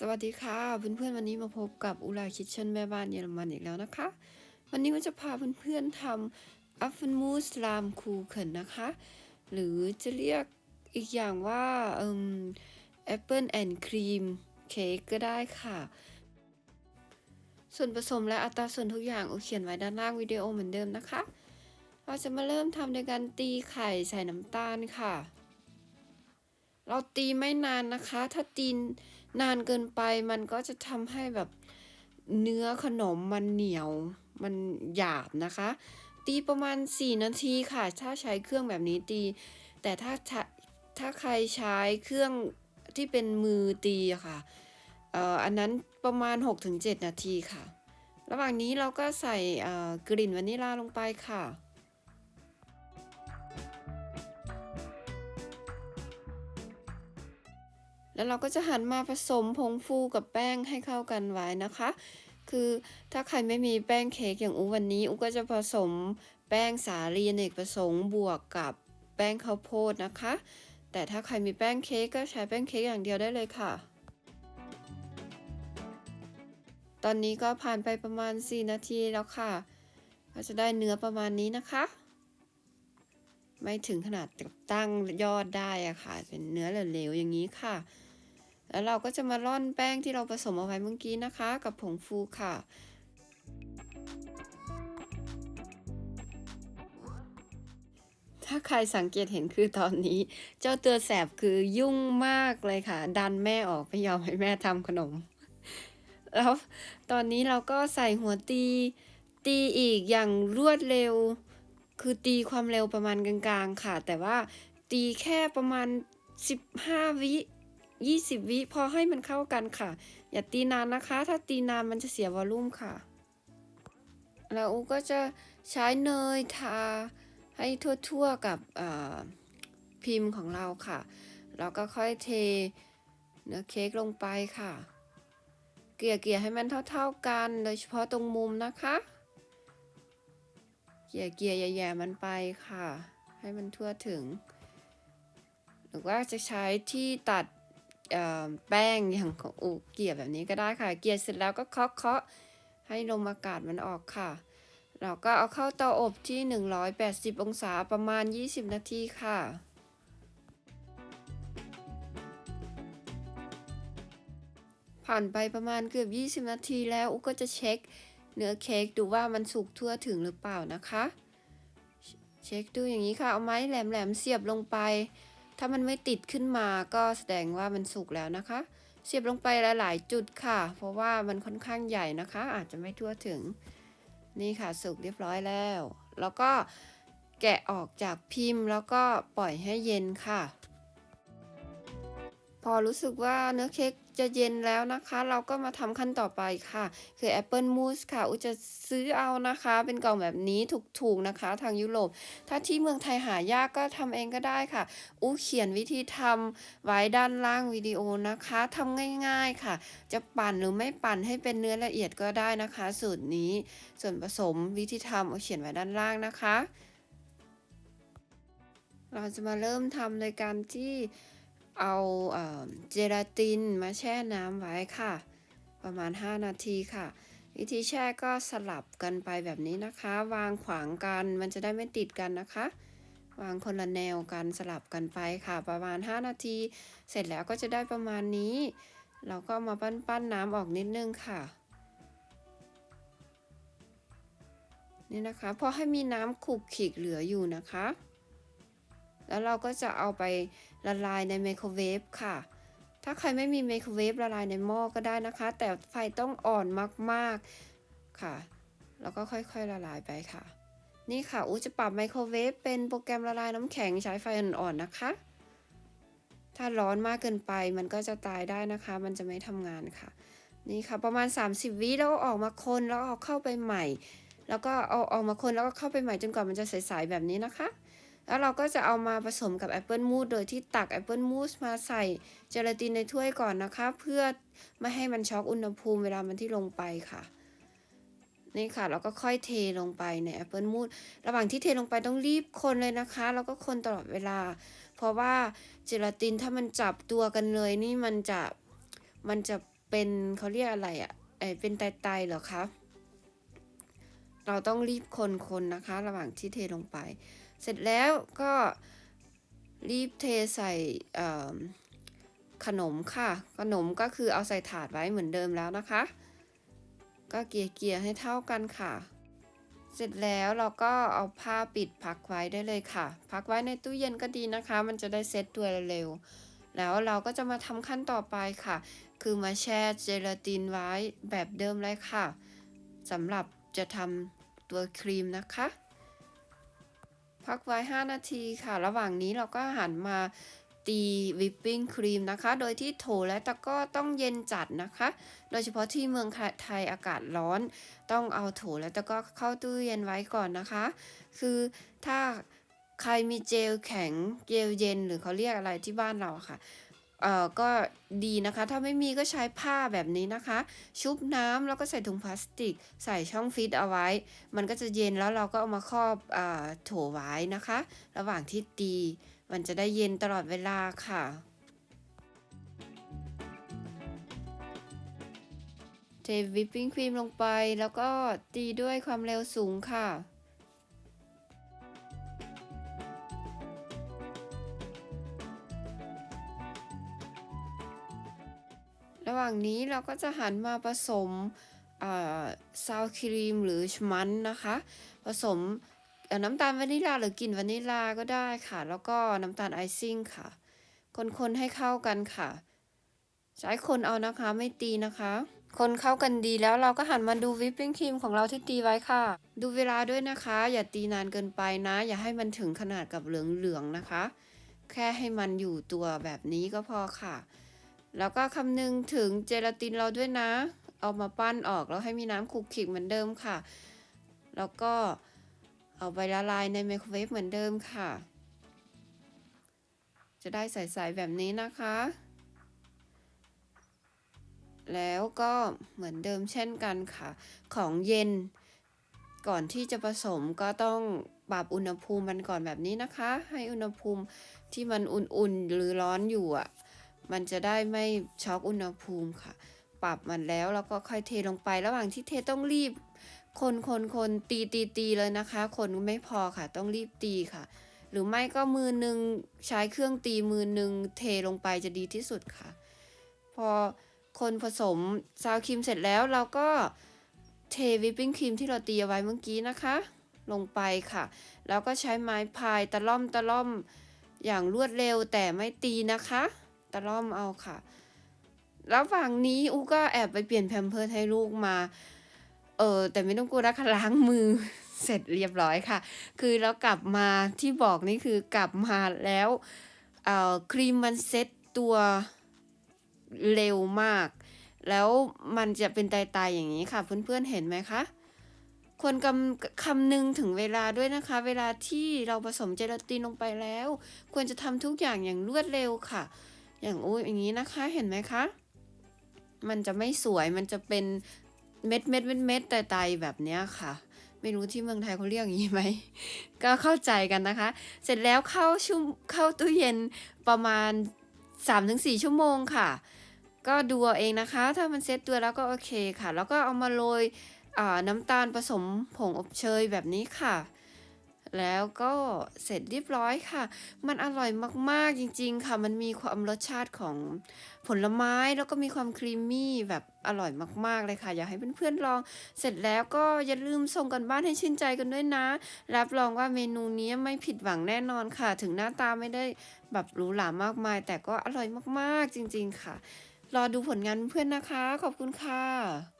สวัสดีค่ะเพื่อนๆวันนี้มาพบกับอุลาคิทเช่นแม่บ้านเยอรมันอีกแล้วนะคะ วันนี้ก็จะพาเพื่อนๆทำอัฟเฟนมูสลามคูเขินนะคะ หรือจะเรียกอีกอย่างว่าเอ่มแอปเปิลแอนด์ครีมเค้กก็ได้ค่ะ ส่วนผสมและอัตราส่วนทุกอย่างอุเขียนไว้ด้านล่างวิดีโอเหมือนเดิมนะคะ เราจะมาเริ่มทำโดยการตีไข่ใส่น้ำตาลค่ะ เราตีไม่นานนะคะ ถ้าตีนานเกินไปมันก็จะทำให้แบบเนื้อขนมมันเหนียว มันหยาบนะคะ ตีประมาณ 4 นาทีค่ะ ถ้าใช้เครื่องแบบนี้ตี แต่ถ้าถ้าถ้าใครใช้เครื่องที่เป็นมือตีค่ะเอ่ออันนั้นประมาณ 6-7 นาทีค่ะ ระหว่างนี้เราก็ใส่กลิ่นวานิลลาลงไปค่ะ แล้วเราก็จะหันมาผสมผงฟูกับแป้งให้เข้ากันไว้นะคะ คือถ้าใครไม่มีแป้งเค้กอย่างอูวันนี้อูก็จะผสมแป้งสาลีเนกประสงค์บวกกับแป้งข้าวโพดนะคะ แต่ถ้าใครมีแป้งเค้กก็ใช้แป้งเค้กอย่างเดียวได้เลยค่ะ ตอนนี้ก็ผ่านไปประมาณ 4 นาทีแล้วค่ะ ก็จะได้เนื้อประมาณนี้นะคะ ไม่ถึงขนาดตั้งยอดได้อะค่ะ เป็นเนื้อเหลวๆอย่างนี้ค่ะ แล้วเราก็จะมาร่อนแป้งที่เราผสมเอาไว้เมื่อกี้นะคะ กับผงฟูค่ะ ถ้าใครสังเกตเห็นคือตอนนี้ เจ้าตัวแสบคือยุ่งมากเลยค่ะ ดันแม่ออกไม่ยอมให้แม่ทำขนม แล้วตอนนี้เราก็ใส่หัวตี ตีอีกอย่างรวดเร็ว คือตีความเร็วประมาณกลางๆค่ะ แต่ว่าตีแค่ประมาณ 15 วิ 20 วิพอให้มันเข้ากันค่ะ อย่าตีนานนะคะ ถ้าตีนานมันจะเสียวอลลุ่มค่ะ แล้วอูก็จะใช้เนยทาให้ทั่วๆกับพิมพ์ของเราค่ะ แล้วก็ค่อยเทเนื้อเค้กลงไปค่ะ เกลี่ยเกลี่ยให้มันเท่าๆกัน โดยเฉพาะตรงมุมนะคะ เกลี่ยเกลี่ยแย่ๆมันไปค่ะ ให้มันทั่วถึง หรือว่าจะใช้ที่ตัด แป้งอย่างของอูเกลี่ยแบบนี้ก็ได้ค่ะ เกลี่ยเสร็จแล้วก็เคาะเคาะให้ลมอากาศมันออกค่ะ เราก็เอาเข้าเตาอบที่ 180 องศาประมาณ 20 นาทีค่ะผ่านไปประมาณเกือบ 20 นาทีแล้วอุก็จะเช็คเนื้อเค้กดูว่ามันสุกทั่วถึงหรือเปล่านะคะ เช็คดูอย่างนี้ค่ะ เอาไม้แหลมๆเสียบลงไป ถ้ามันไม่ติดขึ้นมาก็แสดงว่ามันสุกแล้วนะคะ เสียบลงไปหลาย ๆ จุดค่ะ เพราะว่ามันค่อนข้างใหญ่นะคะ อาจจะไม่ทั่วถึง นี่ค่ะสุกเรียบร้อยแล้ว แล้วก็แกะออกจากพิมพ์แล้วก็ปล่อยให้เย็นค่ะ อรู้สึกว่าเนื้อเค้กจะเย็นแล้วนะคะ เราก็มาทำขั้นต่อไปค่ะ คือแอปเปิลมูสค่ะ อุจะซื้อเอานะคะ เป็นกล่องแบบนี้ถูกๆนะคะ ทางยุโรป ถ้าที่เมืองไทยหายากก็ทำเองก็ได้ค่ะ อู้เขียนวิธีทำไว้ด้านล่างวิดีโอนะคะทำง่ายๆค่ะ จะปั่นหรือไม่ปั่นให้เป็นเนื้อละเอียดก็ได้นะคะ สูตรนี้ ส่วนผสมวิธีทำอาเขียนไว้ด้านล่างนะคะ เราจะมาเริ่มทำโดยการที่ เอาเจลาตินมาแช่น้ำไว้ค่ะ ประมาณ 5 นาทีค่ะ วิธีแช่ก็สลับกันไปแบบนี้นะคะ วางขวางกันมันจะได้ไม่ติดกันนะคะ วางคนละแนวกันสลับกันไปค่ะ ประมาณ 5 นาที เสร็จแล้วก็จะได้ประมาณนี้ เราก็มาปั้นปั้นน้ำออกนิดนึงค่ะนี่นะคะพอให้มีน้ำขลุกขลิกเหลืออยู่นะคะ แล้วเราก็จะเอาไปละลายในไมโครเวฟค่ะ ถ้าใครไม่มีไมโครเวฟละลายในหม้อก็ได้นะคะ แต่ไฟต้องอ่อนมากๆค่ะ แล้วก็ค่อยๆละลายไปค่ะ นี่ค่ะอูจะปรับไมโครเวฟเป็นโปรแกรมละลายน้ำแข็งใช้ไฟอ่อนๆนะคะ ถ้าร้อนมากเกินไปมันก็จะตายได้นะคะ มันจะไม่ทำงานค่ะ นี่ค่ะประมาณ 30 วิแล้วออกมาคนแล้วเอาเข้าไปใหม่แล้วก็เอาออกมาคนแล้วก็เข้าไปใหม่จนกว่ามันจะใสๆแบบนี้นะคะ แล้วเราก็จะเอามาผสมกับแอปเปิลมูสโดยที่ตักแอปเปิลมูสมาใส่เจลาตินในถ้วยก่อนนะคะ เพื่อไม่ให้มันช็อกอุณหภูมิเวลามันที่ลงไปค่ะ นี่ค่ะแล้วก็ค่อยเทลงไปในแอปเปิลมูสระหว่างที่เทลงไปต้องรีบคนเลยนะคะ แล้วก็คนตลอดเวลา เพราะว่าเจลาตินถ้ามันจับตัวกันเลยนี่มันจะมันจะเป็นเขาเรียกอะไรอะ่ะไอเป็นไตๆเหรอคะเราต้องรีบคนๆนนะคะ ระหว่างที่เทลงไป เสร็จแล้วก็รีบเทใส่ขนมค่ะ ขนมก็คือเอาใส่ถาดไว้เหมือนเดิมแล้วนะคะ ก็เกลี่ยๆให้เท่ากันค่ะ เสร็จแล้วเราก็เอาผ้าปิดพักไว้ได้เลยค่ะ พักไว้ในตู้เย็นก็ดีนะคะ มันจะได้เซ็ตตัวเร็วๆแล้วเราก็จะมาทำขั้นต่อไปค่ะ คือมาแช่เจลาตินไว้แบบเดิมเลยค่ะสำหรับจะทำตัวครีมนะคะ พักไว้ 5 นาทีค่ะ ระหว่างนี้เราก็หันมาตีวิปปิ้งครีมนะคะ โดยที่โถและตะก้อต้องเย็นจัดนะคะ โดยเฉพาะที่เมืองไทยอากาศร้อน ต้องเอาโถและตะก้อเข้าตู้เย็นไว้ก่อนนะคะ คือถ้าใครมีเจลแข็งเจลเย็นหรือเขาเรียกอะไรที่บ้านเราค่ะ เอ่อก็ดีนะคะ ถ้าไม่มีก็ใช้ผ้าแบบนี้นะคะ ชุบน้ำแล้วก็ใส่ถุงพลาสติก ใส่ช่องฟิตเอาไว้ มันก็จะเย็นแล้วเราก็เอามาครอบอโถไว้นะคะ ระหว่างที่ตี มันจะได้เย็นตลอดเวลาค่ะเทวิปปิ้งครีมลงไปแล้วก็ตีด้วยความเร็วสูงค่ะ ระหว่างนี้เราก็จะหันมาผสมซาวครีมหรือชมันนะคะ ผสมน้ำตาลวานิลลาหรือกลิ่นวานิลลาก็ได้ค่ะ แล้วก็น้ำตาลไอซิ่งค่ะ คนๆให้เข้ากันค่ะ ใช้คนเอานะคะไม่ตีนะคะ คนเข้ากันดีแล้วเราก็หันมาดูวิปปิ้งครีมของเราที่ตีไว้ค่ะ ดูเวลาด้วยนะคะ อย่าตีนานเกินไปนะ อย่าให้มันถึงขนาดกับเหลืองๆนะคะ แค่ให้มันอยู่ตัวแบบนี้ก็พอค่ะ แล้วก็คำนึงถึงเจลาตินเราด้วยนะ เอามาปั้นออกแล้วให้มีน้ำขุกขิกเหมือนเดิมค่ะ แล้วก็เอาไปละลายในไมโครเวฟเหมือนเดิมค่ะ จะได้ใสๆแบบนี้นะคะ แล้วก็เหมือนเดิมเช่นกันค่ะ ของเย็น ก่อนที่จะผสมก็ต้องปรับอุณหภูมิมันก่อนแบบนี้นะคะ ให้อุณหภูมิที่มันอุ่นๆหรือร้อนอยู่อะ มันจะได้ไม่ช็อกอุณหภูมิค่ะ ปรับมันแล้วแล้วก็ค่อยเทลงไประหว่างที่เทต้องรีบ คนคนคนตีตีตีเลยนะคะ คนไม่พอค่ะ ต้องรีบตีค่ะ หรือไม่ก็มือหนึ่งใช้เครื่องตีมือหนึ่งเทลงไปจะดีที่สุดค่ะ พอคนผสมซาวครีมเสร็จแล้วเราก็เทวิปปิ้งครีมที่เราตีเอาไว้เมื่อกี้นะคะ ลงไปค่ะ แล้วก็ใช้ไม้พายตะล่อมตะล่อมอย่างรวดเร็วแต่ไม่ตีนะคะ ตะล่อมเอาค่ะ ระหว่างนี้อูก็แอบไปเปลี่ยนแพมเพิร์สให้ลูกมา เออแต่ไม่ต้องกลัวนะคะล้างมือเสร็จเรียบร้อยค่ะ คือแล้วกลับมาที่บอกนี่คือกลับมาแล้วเอ่อครีมมันเซ็ตตัวเร็วมาก แล้วมันจะเป็นตายๆอย่างนี้ค่ะ เพื่อนๆเห็นไหมคะควรกำคำนึงถึงเวลาด้วยนะคะ เวลาที่เราผสมเจลาตินลงไปแล้ว ควรจะทำทุกอย่างอย่างรวดเร็วค่ะ อย่างอุ้ยอย่างนี้นะคะเห็นไหมคะ มันจะไม่สวยมันจะเป็นเม็ดเม็ดเม็ดเม็ดแต่ไตแบบเนี้ยค่ะ ไม่รู้ที่เมืองไทยเขาเรียกอย่างนี้ไหม ก็เข้าใจกันนะคะ เสร็จแล้วเข้าชุ่มเข้าตู้เย็นประมาณ 3-4 ชั่วโมงค่ะ ก็ดูเอาเองนะคะ ถ้ามันเซ็ตตัวแล้วก็โอเคค่ะ แล้วก็เอามาโรยน้ำตาลผสมผงอบเชยแบบนี้ค่ะ แล้วก็เสร็จเรียบร้อยค่ะ มันอร่อยมากๆจริง ๆ ค่ะ มันมีความรสชาติของผลไม้แล้วก็มีความครีมมี่แบบอร่อยมากๆเลยค่ะ อยากให้เพื่อนๆลอง เสร็จแล้วก็อย่าลืมส่งกันบ้านให้ชื่นใจกันด้วยนะ รับรองว่าเมนูนี้ไม่ผิดหวังแน่นอนค่ะ ถึงหน้าตาไม่ได้แบบหรูหรามากมาย แต่ก็อร่อยมากๆจริง ๆ ค่ะ รอดูผลงานเพื่อนนะคะ ขอบคุณค่ะ